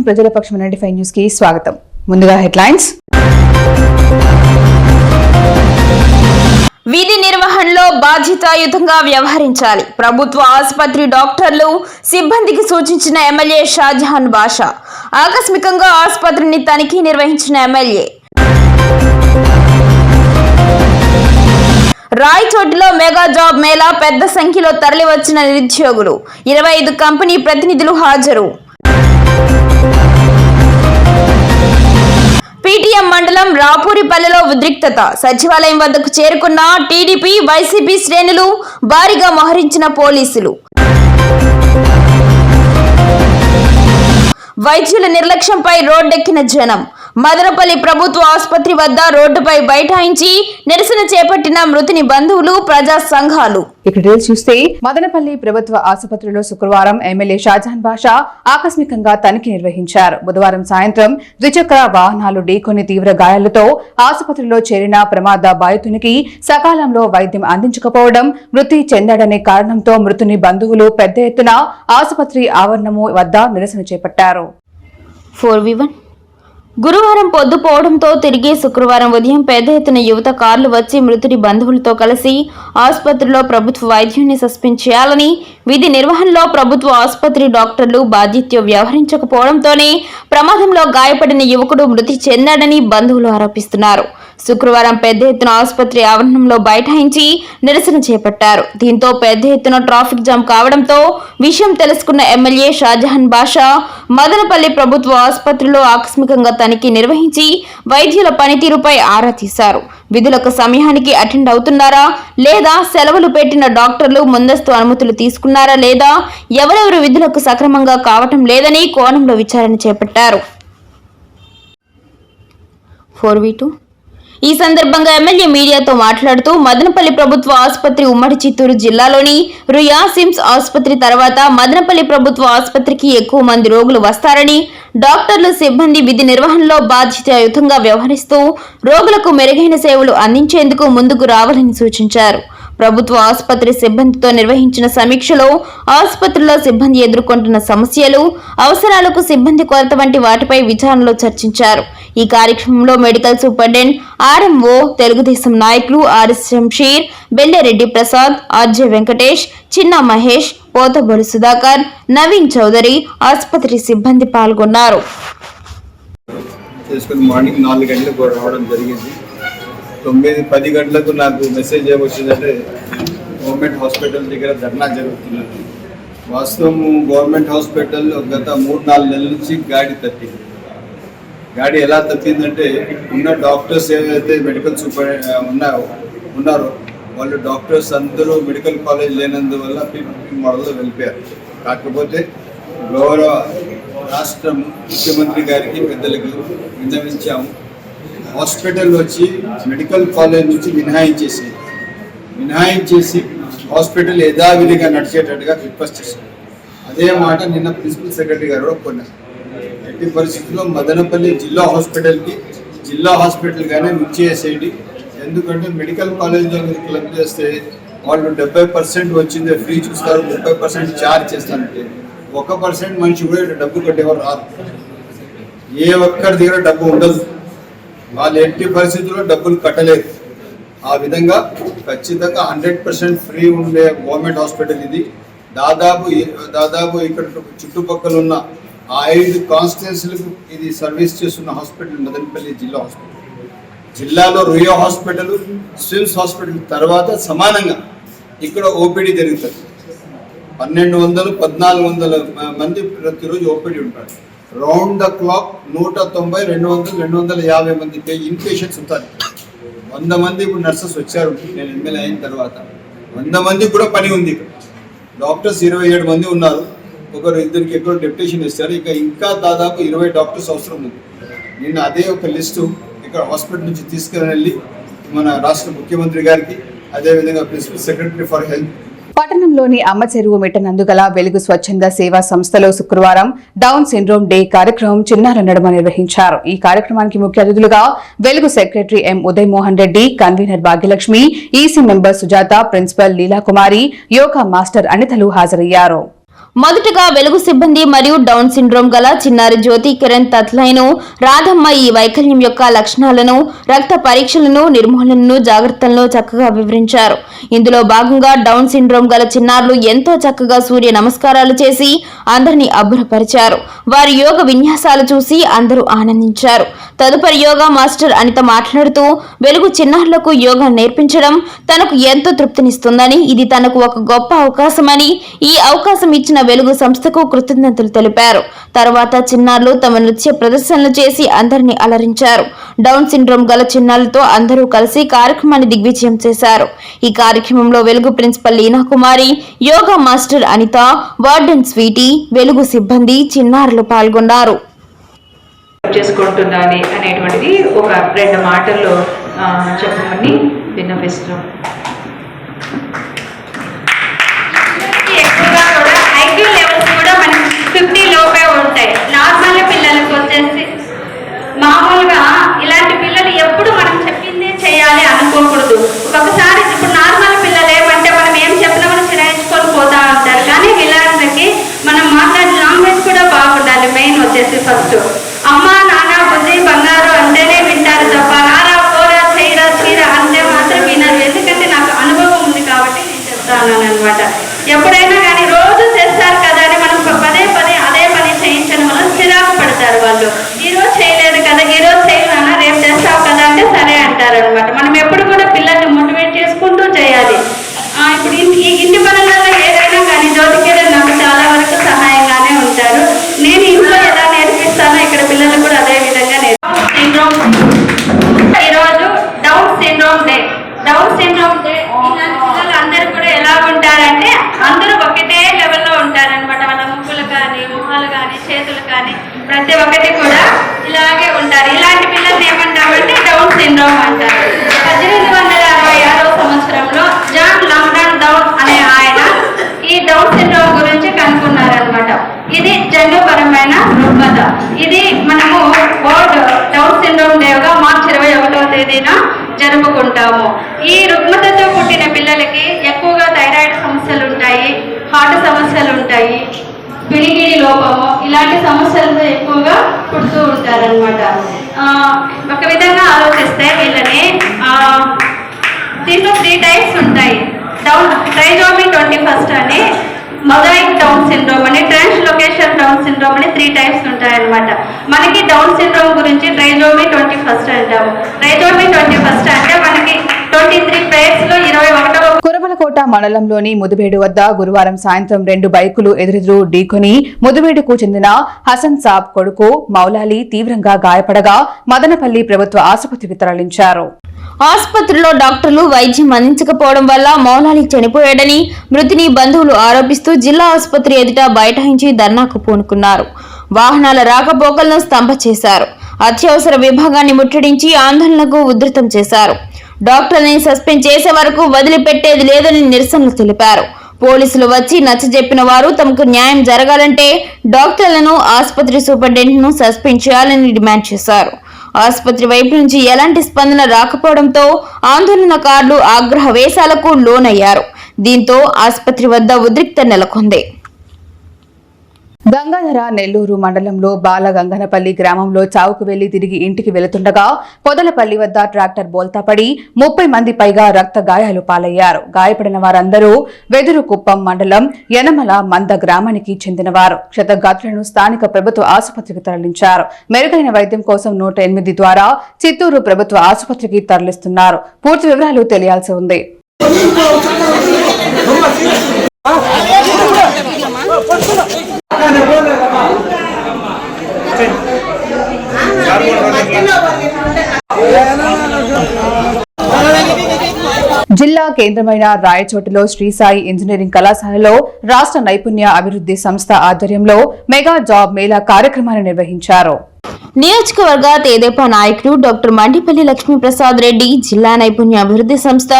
నమస్కారం. ప్రజల పక్షం నైన్టీ ఫైవ్ న్యూస్కి స్వాగతం. ముందుగా హెడ్లైన్స్. విధి నిర్వహణలో బాధ్యతాయుతంగా వ్యవహరించాలి. ప్రభుత్వ ఆసుపత్రి డాక్టర్లు సిబ్బందికి సూచించిన ఎమ్మెల్యే షాజహాన్ బాషా. ఆకస్మికంగా ఆసుపత్రిని తనిఖీ నిర్వహించిన ఎమ్మెల్యే. రాయచోటిలో మెగా జాబ్ మేళా పెద్ద సంఖ్యలో తరలివచ్చిన నిరుద్యోగులు. ఇరవై ఐదు కంపెనీ ప్రతినిధులు హాజరు. పీటీఎం మండలం రాపూరిపల్లెలో ఉద్రిక్తత. సచివాలయం వద్దకు చేరుకున్న టీడీపీ వైసీపీ శ్రేణులు భారీగా మోహరించిన పోలీసులు. వైద్యుల నిర్లక్ష్యంపై రోడ్డెక్కిన జనం. మదనపల్లి ప్రభుత్వ ఆసుపత్రి వద్ద రోడ్డుపై బైఠాయించి నిరసన చేపట్టిన మృతుని బంధువులు ప్రజా సంఘాలు. ఇక్కడ చూస్తే మదనపల్లి ప్రభుత్వ ఆసుపత్రిలో శుక్రవారం ఎమ్మెల్యే షాజహాన్ బాషా ఆకస్మికంగా తనిఖీ నిర్వహించారు. బుధవారం సాయంత్రం ద్విచక్ర వాహనాలు ఢీకొని తీవ్ర గాయాలతో ఆసుపత్రిలో చేరిన ప్రమాద బాధితునికి సకాలంలో వైద్యం అందించకపోవడం మృతి చెందాడనే కారణంతో మృతుని బంధువులు పెద్ద ఎత్తున ఆసుపత్రి ఆవరణము వద్ద నిరసన చేపట్టారు. ఫోర్ వి వన్ గురువారం పొద్దుపోవడంతో తిరిగి శుక్రవారం ఉదయం పెద్ద ఎత్తున యువత కార్లు వచ్చి మృతుడి బంధువులతో కలిసి ఆసుపత్రిలో ప్రభుత్వ వైద్యుని సస్పెండ్ చేయాలని విధి నిర్వహణలో ప్రభుత్వ ఆసుపత్రి డాక్టర్లు బాధ్యత వ్యవహరించకపోవడంతోనే ప్రమాదంలో గాయపడిన యువకుడు మృతి చెందాడని బంధువులు ఆరోపిస్తున్నారు. శుక్రవారం పెద్ద ఎత్తున ఆసుపత్రి ఆవరణంలో బైఠాయించి నిరసన చేపట్టారు. దీంతో పెద్ద ఎత్తున ట్రాఫిక్ జామ్ కావడంతో విషయం తెలుసుకున్న ఎమ్మెల్యే షాజహాన్ బాషా మదనపల్లి ప్రభుత్వ ఆసుపత్రిలో ఆకస్మికంగా తనిఖీ నిర్వహించి వైద్యుల పనితీరుపై ఆరా తీశారు. విధులకు సమయానికి అటెండ్ అవుతున్నారా లేదా సెలవులు పెట్టిన డాక్టర్లు ముందస్తు అనుమతులు తీసుకున్నారా లేదా ఎవరెవరు విధులకు సక్రమంగా కావటం లేదని కోణంలో విచారణ చేపట్టారు. ఫోర్ వి టూ ఈ సందర్భంగా ఎమ్మెల్యే మీడియాతో మాట్లాడుతూ మదనపల్లి ప్రభుత్వ ఆసుపత్రి ఉమ్మడి చిత్తూరు జిల్లాలోని రుయా సిమ్స్ ఆసుపత్రి తర్వాత మదనపల్లి ప్రభుత్వ ఆసుపత్రికి ఎక్కువ మంది రోగులు వస్తారని డాక్టర్లు సిబ్బంది విధి నిర్వహణలో బాధ్యతాయుతంగా వ్యవహరిస్తూ రోగులకు మెరుగైన సేవలు అందించేందుకు ముందుకు రావాలని సూచించారు. ప్రభుత్వ ఆసుపత్రి సిబ్బందితో నిర్వహించిన సమీక్షలో ఆసుపత్రిలో సిబ్బంది ఎదుర్కొంటున్న సమస్యలు అవసరాలకు సిబ్బంది కొరత వంటి వాటిపై విచారణలో చర్చించారు. ఈ కార్యక్రమంలో medical superintendent R M O Telugu Desam నాయకులు R S Shamsheer Bellareddy Prasad R J Venkatesh చిన్న మహేష్ పోతబొలి సుధాకర్ నవీన్ చౌదరి ఆసుపత్రి సిబ్బంది పాల్గొన్నారు. మార్నింగ్ నాలుగు గంటలకు రావడం జరిగింది. తొమ్మిది పది గంటలకు నాకు మెసేజ్ ఏమొచ్చిందంటే గవర్నమెంట్ హాస్పిటల్ దగ్గర ధర్నా జరుగుతున్నది. వాస్తవం గవర్నమెంట్ హాస్పిటల్ గత మూడు నాలుగు నెలల నుంచి గాడి తప్పింది. గాడి ఎలా తప్పిందంటే ఉన్న డాక్టర్స్ ఏవైతే మెడికల్ సూపర్ ఉన్నారో ఉన్నారో వాళ్ళు డాక్టర్స్ అందరూ మెడికల్ కాలేజ్ లేనందువల్ల పీపీపీ మోడల్లో వెళ్ళిపోయారు. కాకపోతే గౌరవ రాష్ట్ర ముఖ్యమంత్రి గారికి పెద్దలకి విన్నవించాము. హాస్పిటల్ వచ్చి మెడికల్ కాలేజ్ నుంచి మినహాయించేసి మినహాయించేసి హాస్పిటల్ యథావిధిగా నడిచేటట్టుగా రిక్వెస్ట్ చేశారు. అదే మాట నిన్న ప్రిన్సిపల్ సెక్రటరీ గారు కూడా కొన్నారు. ఎట్టి పరిస్థితుల్లో మదనపల్లి జిల్లా హాస్పిటల్కి జిల్లా హాస్పిటల్గానే చేసేయండి. ఎందుకంటే మెడికల్ కాలేజ్లో మీరు క్లబ్ చేస్తే వాళ్ళు డెబ్బై పర్సెంట్ వచ్చిందే ఫ్రీ చూస్తారు ముప్పై పర్సెంట్ ఛార్జ్ చేస్తారంటే ఒక పర్సెంట్ మనిషి కూడా డబ్బు కట్టేవారు రాదు ఏ ఒక్కరి దగ్గర డబ్బు ఉండదు. వాళ్ళు ఎట్టి పరిస్థితుల్లో డబ్బులు కట్టలేరు ఆ విధంగా ఖచ్చితంగా హండ్రెడ్ పర్సెంట్ ఫ్రీ ఉండే గవర్నమెంట్ హాస్పిటల్ ఇది. దాదాపు దాదాపు ఇక్కడ చుట్టుపక్కల ఉన్న ఆ ఐదు కాన్స్టిట్యున్సీలకు ఇది సర్వీస్ చేస్తున్న హాస్పిటల్ మదనపల్లి జిల్లా హాస్పిటల్. జిల్లాలో రుయో హాస్పిటల్ స్విమ్స్ హాస్పిటల్ తర్వాత సమానంగా ఇక్కడ ఓపీడీ జరుగుతుంది. పన్నెండు వందలు పద్నాలుగు వందల మంది ప్రతిరోజు ఓపీడీ ఉంటారు. రౌండ్ ద క్లాక్ నూట తొంభై రెండు వందలు రెండు వందల యాభై మంది ఇన్ పేషెంట్స్ ఉంటారు వంద మంది ఇప్పుడు నర్సెస్ వచ్చారు. నేను ఎమ్మెల్యే అయిన తర్వాత వంద మంది కూడా పని ఉంది ఇక్కడ. డాక్టర్స్ ఇరవై ఏడు మంది ఉన్నారు. ఒకరు ఇద్దరికి ఎక్కడో డెప్యుటేషన్ ఇస్తారు ఇక ఇంకా దాదాపు ఇరవై డాక్టర్స్ అవసరం ఉంది. నిన్న అదే ఒక లిస్టు ఇక్కడ హాస్పిటల్ నుంచి తీసుకెళ్ళి మన రాష్ట్ర ముఖ్యమంత్రి గారికి అదేవిధంగా ప్రిన్సిపల్ సెక్రటరీ ఫర్ హెల్త్ పట్టణంలోని అమ్మ చెరువు మిట్టనందు గల వెలుగు స్వచ్ఛంద సేవా సంస్థలో శుక్రవారం డౌన్ సిండ్రోమ్ డే కార్యక్రమం చిన్నార నడుమ నిర్వహించారు. ఈ కార్యక్రమానికి ముఖ్య అతిథులుగా Velugu secretary M Uday Mohan Reddy convener Bhagyalakshmi E C member Sujatha principal Leelakumari yoga master అనితలు హాజరయ్యారు. మొదటగా వెలుగు సిబ్బంది మరియు డౌన్ సిండ్రోమ్ గల చిన్నారి జ్యోతి కిరణ్ తత్లైను రాధమ్మ ఈ వైకల్యం యొక్క లక్షణాలను రక్త పరీక్షలను నిర్మూలనను జాగ్రత్తలను చక్కగా వివరించారు. ఇందులో భాగంగా డౌన్ సిండ్రోమ్ గల చిన్నారులు ఎంతో చక్కగా సూర్య నమస్కారాలు చేసి అందరినీ అబ్బురపరిచారు. వారి యోగ విన్యాసాలు చూసి అందరూ ఆనందించారు. తదుపరి యోగా మాస్టర్ అనిత మాట్లాడుతూ వెలుగు చిన్నారులకు యోగా నేర్పించడం తనకు ఎంతో తృప్తినిస్తుందని ఇది తనకు ఒక గొప్ప అవకాశమని ఈ అవకాశం ఇచ్చిన వెలుగు సంస్థకు కృతజ్ఞతలు తెలిపారు. తర్వాత చిన్నారులు తమ నృత్య ప్రదర్శనలు చేసి అందరినీ అలరించారు. డౌన్ సిండ్రోమ్ గల చిన్నారులతో అందరూ కలిసి కార్యక్రమాన్ని దిగ్విజయం చేశారు. ఈ కార్యక్రమంలో Velugu principal Leena Kumari yoga master Anitha warden Sweety Velugu సిబ్బంది చిన్నారులు పాల్గొన్నారు. చేసుకుంటున్నాను అనేటువంటిది ఒక రెండు మాటల్లో చెప్పమని విన్నపిస్తున్నాం ఉంటాయి. నార్మల్ పిల్లలకు వచ్చేసి మామూలుగా ఇలాంటి పిల్లలు ఎప్పుడు మనం చెప్పిందే చేయాలి అనుకోకూడదు. ఒకసారి ఇప్పుడు నార్మల్ పిల్లలు ఏమంటే మనం ఏం చెప్పినా మనం చిరాయించుకొని పోతా ఉంటారు. కానీ ఇలాంటికి మనం మాట్లాడే లాంగ్వేజ్ కూడా బాగుండాలి మెయిన్ వచ్చేసి ఫస్ట్. అమ్మ నాన్న బుద్ధి బంగారు అంటేనే వింటారు తప్ప రారా పోరా చేయరా చీరా అంటే మాత్రం వినరు ఎందుకంటే నాకు అనుభవం ఉంది కాబట్టి నేను చెప్తాను అనమాట ఎప్పుడైనా కానీ రోజు చేస్తారు కదా అని మనం పదే పదే అదే పని చేయించడం వల్ల చిరాకు పడతారు వాళ్ళు ఈ రోజు చేయలేదు కదా ఈ రోజు చేయనా రేపు చేస్తావు కదా అంటే సరే అంటారు అనమాట మనం ఎప్పుడు కూడా పిల్లల్ని మోటివేట్ చేసుకుంటూ చేయాలి ఆ, ఇప్పుడు ఇంటి ఈ ఇంటి పనులలో ఏదైనా కానీ జ్యోతికేరే నాకు చాలా వరకు సహాయంగానే ఉంటారు నేను ఇంట్లో ఎలా నేర్పిస్తానో ఇక్కడ పిల్లలు కూడా అదే విధంగా నేర్పిస్తాను ఈరోజు Down syndrome day Down syndrome day ఇలాంటి పిల్లలు అందరూ కూడా ఎలా ఉంటారంటే అందరూ ఒకటే లెవెల్లో ఉంటారనమాట వాళ్ళ ముక్కులు కానీ ముఖాలు కానీ చేతులు కానీ ఒకటి కూడా ఇలాగే ఉంటారు. ఇలాంటి పిల్లల్ని ఏమంటామంటే డౌన్ సిండ్రోమ్ అంటారు. పద్దెనిమిది వందల అరవై ఆరో సంవత్సరంలో జాన్ లాంగ్డాన్ డౌన్ అనే ఆయన ఈ డౌన్ సిండ్రోమ్ గురించి కనుక్కున్నారనమాట ఇది జన్యుపరమైన రుగ్మత. ఇది మనము వరల్డ్ డౌన్ సిండ్రోమ్ డేగా మార్చి ఇరవై ఒకటో తేదీన జరుపుకుంటాము. ఈ రుగ్మతతో పుట్టిన పిల్లలకి ఎక్కువగా థైరాయిడ్ సమస్యలు ఉంటాయి హార్ట్ సమస్యలు ఉంటాయి పిడిగిడి లోపము ఇలాంటి సమస్యలతో ఎక్కువగా పుడుతూ ఉంటారనమాట ఒక విధంగా ఆలోచిస్తే వీళ్ళని దీంట్లో త్రీ టైప్స్ ఉంటాయి. డౌన్ ట్రైజోమి ట్వంటీ ఫస్ట్ అని మొజాయిక్ డౌన్ సిండ్రోమ్ అని ట్రాన్స్లొకేషన్ డౌన్ సిండ్రోమ్ అని త్రీ టైప్స్ ఉంటాయన్నమాట. మనకి డౌన్ సిండ్రోమ్ గురించి ట్రైజోమి ట్వంటీ ఫస్ట్ అంటాము. ట్రైజోమి ట్వంటీ ఫస్ట్ అంటే మనకి ట్వంటీ త్రీ లో ఇరవై ఒకటవ కురబలకోట మండలంలోని ముదిబేడు వద్ద గురువారం సాయంత్రం రెండు బైకులు ఎదురెదురు ఢీకొని ముదిబేడుకు చెందిన హసన్ సాబ్ కొడుకు మౌలాలి తీవ్రంగా గాయపడగా మదనపల్లి ప్రభుత్వ ఆసుపత్రికి తరలించారు. ఆసుపత్రిలో డాక్టర్లు వైద్యం అందించకపోవడం వల్ల మౌలాలి చనిపోయాడని మృతిని బంధువులు ఆరోపిస్తూ జిల్లా ఆసుపత్రి ఎదుట బైఠాయించి ధర్నాకు పూనుకున్నారు. వాహనాల రాకపోకలను స్తంభ చేశారు. అత్యవసర విభాగాన్ని ముట్టడించి ఆందోళనకు ఉధృతం చేశారు. డాక్టర్ని సస్పెండ్ చేసే వరకు వదిలిపెట్టేది లేదని నిరసనలు తెలిపారు. పోలీసులు వచ్చి నచ్చజెప్పిన వారు తమకు న్యాయం జరగాలంటే డాక్టర్లను ఆసుపత్రి సూపరింటెండెంట్ను సస్పెండ్ చేయాలని డిమాండ్ చేశారు. ఆసుపత్రి వైపు నుంచి ఎలాంటి స్పందన రాకపోవడంతో ఆందోళనకారులు ఆగ్రహ వేశాలకు లోనయ్యారు. దీంతో ఆసుపత్రి వద్ద ఉద్రిక్త నెలకొంది. గంగాధర నెల్లూరు మండలంలో బాల గంగనపల్లి గ్రామంలో చావుకు వెళ్ళి తిరిగి ఇంటికి వెళుతుండగా పొదలపల్లి వద్ద ట్రాక్టర్ బోల్తాపడి ముప్పై మంది పైగా రక్త గాయాలు పాలయ్యారు గాయపడిన వారందరూ వెదురు కుప్పం మండలం యనమల మంద గ్రామానికి చెందినవారు క్షతగాత్రులను స్థానిక ప్రభుత్వ ఆసుపత్రికి తరలించారు మెరుగైన వైద్యం కోసం నూట ఎనిమిది ద్వారా చిత్తూరు ప్రభుత్వ ఆసుపత్రికి తరలిస్తున్నారు పూర్తి వివరాలు తెలియాల్సి ఉంది జిల్లా కేంద్రమైన రాయచోటలో శ్రీసాయి ఇంజనీరింగ్ కళాశాలలో రాష్ట్ర నైపుణ్య అభివృద్ధి సంస్థ ఆధ్వర్యంలో మెగా జాబ్ మేళా కార్యక్రమాన్ని నిర్వహించారు. నియోజకవర్గ తెదేపా నాయకుడు డాక్టర్ మండిపల్లి లక్ష్మీప్రసాద్ రెడ్డి జిల్లా నైపుణ్య అభివృద్ధి సంస్థ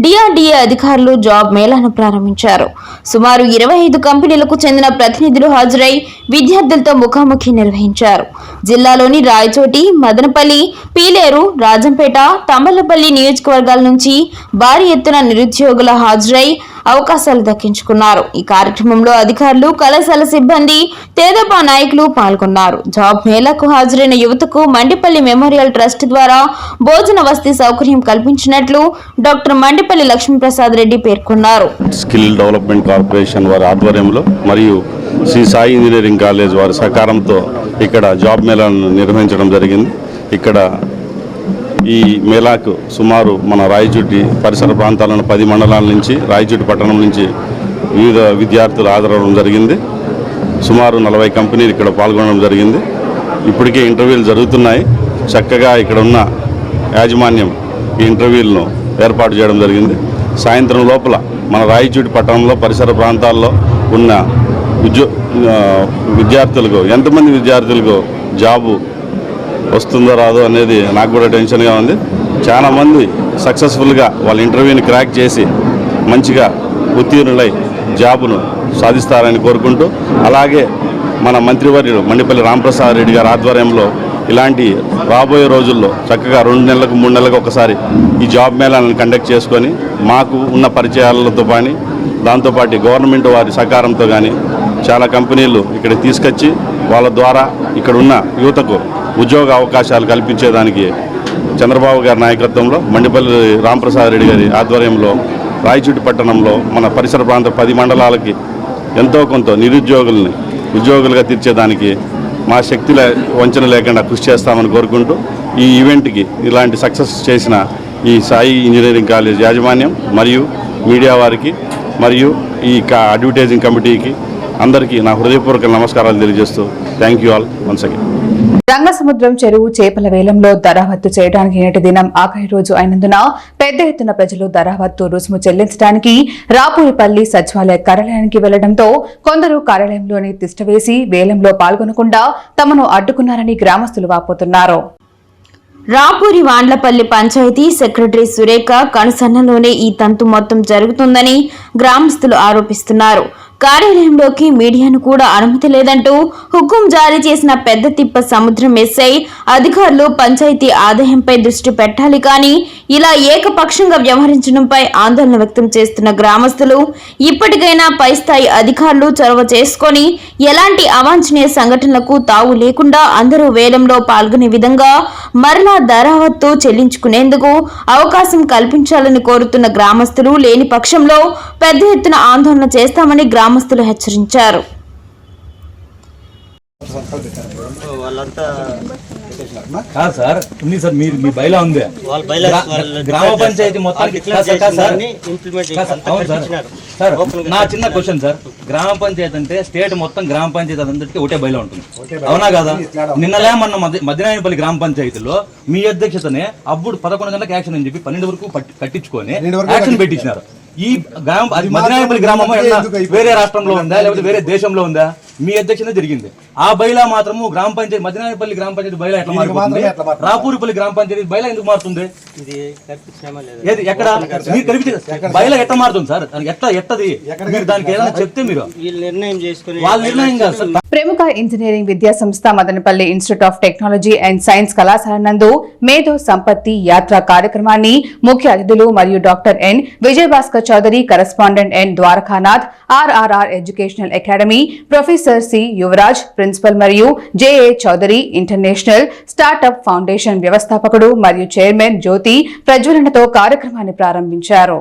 డిఆర్డీఏ అధికారులు జాబ్ మేళాను ప్రారంభించారు. సుమారు ఇరవై ఐదు కంపెనీలకు చెందిన ప్రతినిధులు హాజరై విద్యార్థులతో ముఖాముఖి నిర్వహించారు. జిల్లాలోని రాయచోటి మదనపల్లి పీలేరు రాజంపేట తమ్మలపల్లి నియోజకవర్గాల నుంచి భారీ ఎత్తున నిరుద్యోగుల హాజరై అవకాశాలు దక్కించుకున్నారు. ఈ కార్యక్రమంలో అధికారులు కళాశాల సిబ్బంది తేదపా నాయకులు పాల్గొన్నారు. జాబ్ మేళాకు హాజరైన యువతకు మండిపల్లి మెమోరియల్ ట్రస్ట్ ద్వారా భోజన వసతి సౌకర్యం కల్పించినట్లు డాక్టర్ మండిపల్లి లక్ష్మీప్రసాద్ రెడ్డి పేర్కొన్నారు. స్కిల్ డెవలప్మెంట్ కార్పొరేషన్ వారి ఆధ్వర్యంలో మరియు శ్రీ సాయి ఇంజనీరింగ్ కాలేజ్ వారి సహకారంతో ఇక్కడ జాబ్ మేళాను నిర్వహించడం జరిగింది. ఇక్కడ ఈ మేళాకు సుమారు మన రాయచూటి పరిసర ప్రాంతాలను పది మండలాల నుంచి రాయచూటి పట్టణం నుంచి వివిధ విద్యార్థులు ఆదరవడం జరిగింది. సుమారు నలభై కంపెనీలు ఇక్కడ పాల్గొనడం జరిగింది. ఇప్పటికే ఇంటర్వ్యూలు జరుగుతున్నాయి. చక్కగా ఇక్కడ ఉన్న యాజమాన్యం ఈ ఇంటర్వ్యూలను ఏర్పాటు చేయడం జరిగింది. సాయంత్రం లోపల మన రాయచూటి పట్టణంలో పరిసర ప్రాంతాల్లో ఉన్న ఉద్యో విద్యార్థులకు ఎంతమంది విద్యార్థులకు జాబు వస్తుందో రాదో అనేది నాకు కూడా టెన్షన్గా ఉంది. చాలామంది సక్సెస్ఫుల్గా వాళ్ళ ఇంటర్వ్యూని క్రాక్ చేసి మంచిగా ఉత్తీర్ణులై జాబును సాధిస్తారని కోరుకుంటూ అలాగే మన మంత్రివర్యుడు మండిపల్లి రామప్రసాద్ రెడ్డి గారి ఆధ్వర్యంలో ఇలాంటి రాబోయే రోజుల్లో చక్కగా రెండు నెలలకు మూడు నెలలకు ఒకసారి ఈ జాబ్ మేళాలను కండక్ట్ చేసుకొని మాకు ఉన్న పరిచయాలతో కానీ దాంతోపాటు గవర్నమెంట్ వారి సహకారంతో కానీ చాలా కంపెనీలు ఇక్కడ తీసుకొచ్చి వాళ్ళ ద్వారా ఇక్కడ ఉన్న యువతకు ఉద్యోగ అవకాశాలు కల్పించేదానికి చంద్రబాబు గారి నాయకత్వంలో మండిపల్లి రామప్రసాద్ రెడ్డి గారి ఆధ్వర్యంలో రాయచూటి పట్టణంలో మన పరిసర ప్రాంత పది మండలాలకి ఎంతో కొంత నిరుద్యోగుల్ని ఉద్యోగులుగా తీర్చేదానికి మా శక్తుల వంచన లేకుండా కృషి చేస్తామని కోరుకుంటూ ఈ ఈవెంట్కి ఇలాంటి సక్సెస్ చేసిన ఈ సాయి ఇంజనీరింగ్ కాలేజ్ యాజమాన్యం మరియు మీడియా వారికి మరియు ఈ అడ్వర్టైజింగ్ కమిటీకి అందరికీ నా హృదయపూర్వక నమస్కారాలు తెలియజేస్తూ thank you all once again. Rangasamudram చెరువు చేపల వేలంలో దరావత్తు చేయడానికి నేటి దినం ఆఖరి రోజు అయినందున పెద్ద ఎత్తున ప్రజలు దరావత్తు రుసుము చెల్లించడానికి రాపూరిపల్లి సచివాలయ కార్యాలయానికి వెళ్ళడంతో కొందరు కార్యాలయంలోని తిష్టవేసి వేలంలో పాల్గొనకుండా తమను అడ్డుకున్నారని గ్రామస్తులు వాపోతున్నారు. రాపూరి వాండ్లపల్లి పంచాయతీ సెక్రటరీ సురేఖ కనుసన్నలోనే ఈ తంతు మొత్తం జరుగుతుందని గ్రామస్తులు ఆరోపిస్తున్నారు. కార్యాలయంలోకి మీడియాను కూడా అనుమతి లేదంటూ హుకుం జారీ చేసిన పెద్ద తిప్ప సముద్రం ఎస్ఐ అధికారులు పంచాయతీ ఆదాయంపై దృష్టి పెట్టాలి కానీ ఇలా ఏకపక్షంగా వ్యవహరించడంపై ఆందోళన వ్యక్తం చేస్తున్న గ్రామస్తులు ఇప్పటికైనా పై స్థాయి అధికారులు చొరవ చేసుకొని ఎలాంటి అవాంఛనీయ సంఘటనలకు తావు లేకుండా అందరూ వేలంలో పాల్గొనే విధంగా మరలా ధరావత్తు చెల్లించుకునేందుకు అవకాశం కల్పించాలని కోరుతున్న గ్రామస్తులు లేని పక్షంలో పెద్ద ఎత్తున ఆందోళన చేస్తామని గ్రామస్తులు హెచ్చరించారు. కాదు సార్? ఉంది సార్ మీరు మీ బయలా ఉంది. గ్రామ పంచాయతీ మొత్తానికి సార్, నా చిన్న క్వశ్చన్ సార్. గ్రామ పంచాయతీ అంటే స్టేట్ మొత్తం గ్రామ పంచాయతీ అందరికీ ఒకటే బయలు ఉంటుంది. అవునా కదా? నిన్నలే మొన్న మధ్య- మధ్యనాయనపల్లి గ్రామ పంచాయతీలో మీ అధ్యక్షతనే అప్పుడు పదకొండు గంటలకు యాక్షన్ అని చెప్పి పన్నెండు వరకు కట్టించుకొని యాక్షన్ పెట్టించినారు. ఈ గ్రామ అది మధ్యనాయనపల్లి గ్రామం వేరే రాష్ట్రంలో ఉందా? లేకపోతే వేరే దేశంలో ఉందా? మీ అధ్యక్షత జరిగింది. ఆ బైలా మాత్రము గ్రామ పంచాయతీ మధ్యనాయనపల్లి గ్రామ పంచాయతీ బైలా ఎట్లా మారుతుంది? రాపూరిపల్లి గ్రామ పంచాయతీ బైలా ఎందుకు మారుతుంది? ఇది కల్పించినామా లేదా. ఏది ఎక్కడ? మీరు కనిపించే బయలు ఎట్లా మారుతుంది సార్? ఎట్లా ఎట్టది? మీరు దానికి ఏదైనా చెప్తే మీరు. వీళ్ళు నిర్ణయం చేసుకుని వాళ్ళ నిర్ణయం కాదు సార్. ప్రముఖ ఇంజనీరింగ్ విద్యా సంస్థ Madanapalle institute of technology and science కళాశాల నందు మేధో సంపత్తి యాత్ర కార్యక్రమాన్ని ముఖ్య అతిథులు మరియు doctor N. Vijayabhaskar Chowdary correspondent N. Dwarakanath RRR educational academy professor C Yuvaraj principal మరియు JA Chowdary international startup foundation వ్యవస్థాపకుడు మరియు చైర్మన్ జ్యోతి ప్రజ్వలనతో కార్యక్రమాన్ని ప్రారంభించారు.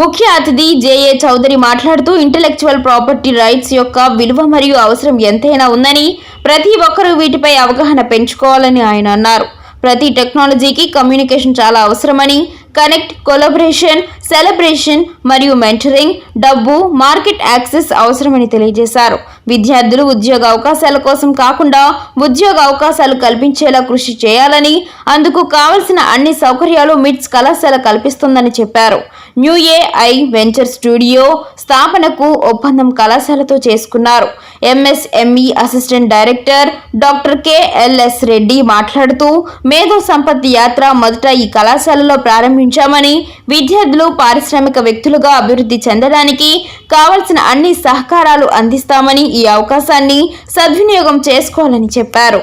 ముఖ్య అతిథి జేఏ చౌదరి మాట్లాడుతూ ఇంటలెక్చువల్ ప్రాపర్టీ రైట్స్ యొక్క విలువ మరియు అవసరం ఎంతైనా ఉందని ప్రతి ఒక్కరూ వీటిపై అవగాహన పెంచుకోవాలని ఆయన అన్నారు. ప్రతి టెక్నాలజీకి కమ్యూనికేషన్ చాలా అవసరమని కనెక్ట్ కొలబరేషన్ సెలబ్రేషన్ మరియు మెంటరింగ్ డబ్బు మార్కెట్ యాక్సెస్ అవసరమని తెలియజేశారు. విద్యార్థులు ఉద్యోగ అవకాశాల కోసం కాకుండా ఉద్యోగ అవకాశాలు కల్పించేలా కృషి చేయాలని అందుకు కావలసిన అన్ని సౌకర్యాలు మిట్స్ కళాశాల కల్పిస్తుందని చెప్పారు. న్యూ ఏఐ వెంచర్ స్టూడియో స్థాపనకు ఒప్పందం కళాశాలతో చేసుకున్నారు. MSME assistant director doctor KLS Reddy మాట్లాడుతూ మేధో సంపత్తి యాత్ర మొదట ఈ కళాశాలలో ప్రారంభించామని విద్యార్థులు పారిశ్రామిక వ్యక్తులుగా అభివృద్ధి చెందడానికి కావలసిన అన్ని సహకారాలు అందిస్తామని ఈ అవకాశాన్ని సద్వినియోగం చేసుకోవాలని చెప్పారు.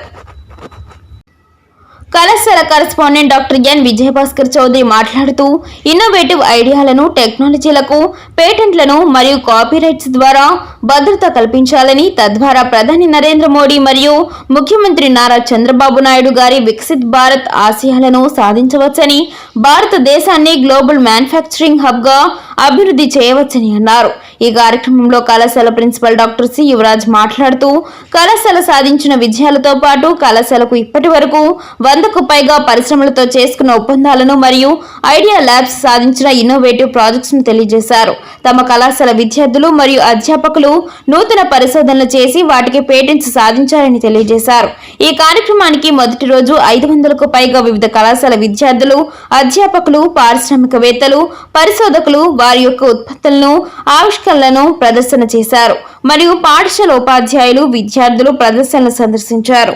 కళాశాల correspondent doctor N Vijayabhaskar Chowdary మాట్లాడుతూ ఇన్నోవేటివ్ ఐడియాలను టెక్నాలజీలకు పేటెంట్లను మరియు కాపీరైట్స్ ద్వారా భద్రత కల్పించాలని తద్వారా ప్రధాని నరేంద్ర మోడీ మరియు ముఖ్యమంత్రి నారా చంద్రబాబు నాయుడు గారి వికసిత్ భారత్ ఆశయాలను సాధించవచ్చని భారతదేశాన్ని గ్లోబల్ మ్యానుఫ్యాక్చరింగ్ హబ్గా అభివృద్ధి చేయవచ్చని అన్నారు. ఈ కార్యక్రమంలో కళాశాల ప్రిన్సిపల్ డాక్టర్ సి యువరాజ్ మాట్లాడుతూ కళాశాల సాధించిన విజయాలతో పాటు కళాశాలకు ఇప్పటి వరకు వందకు పైగా పరిశ్రమలతో చేసుకున్న ఒప్పందాలను మరియు ఐడియా ల్యాబ్స్ సాధించిన ఇన్నోవేటివ్ ప్రాజెక్ట్స్ను తెలియజేశారు. తమ కళాశాల విద్యార్థులు మరియు అధ్యాపకులు నూతన పరిశోధనలు చేసి వాటికి పేటెంట్స్ సాధించారని తెలియజేశారు. ఈ కార్యక్రమానికి మొదటి రోజు ఐదు వందలకు పైగా వివిధ కళాశాల విద్యార్థులు అధ్యాపకులు పారిశ్రామికవేత్తలు పరిశోధకులు వారి యొక్క ఉత్పత్తులను ఆవిష్కరణలను ప్రదర్శన చేశారు. మరియు పాఠశాల ఉపాధ్యాయులు విద్యార్థులు ప్రదర్శనలు సందర్శించారు.